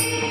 Bye.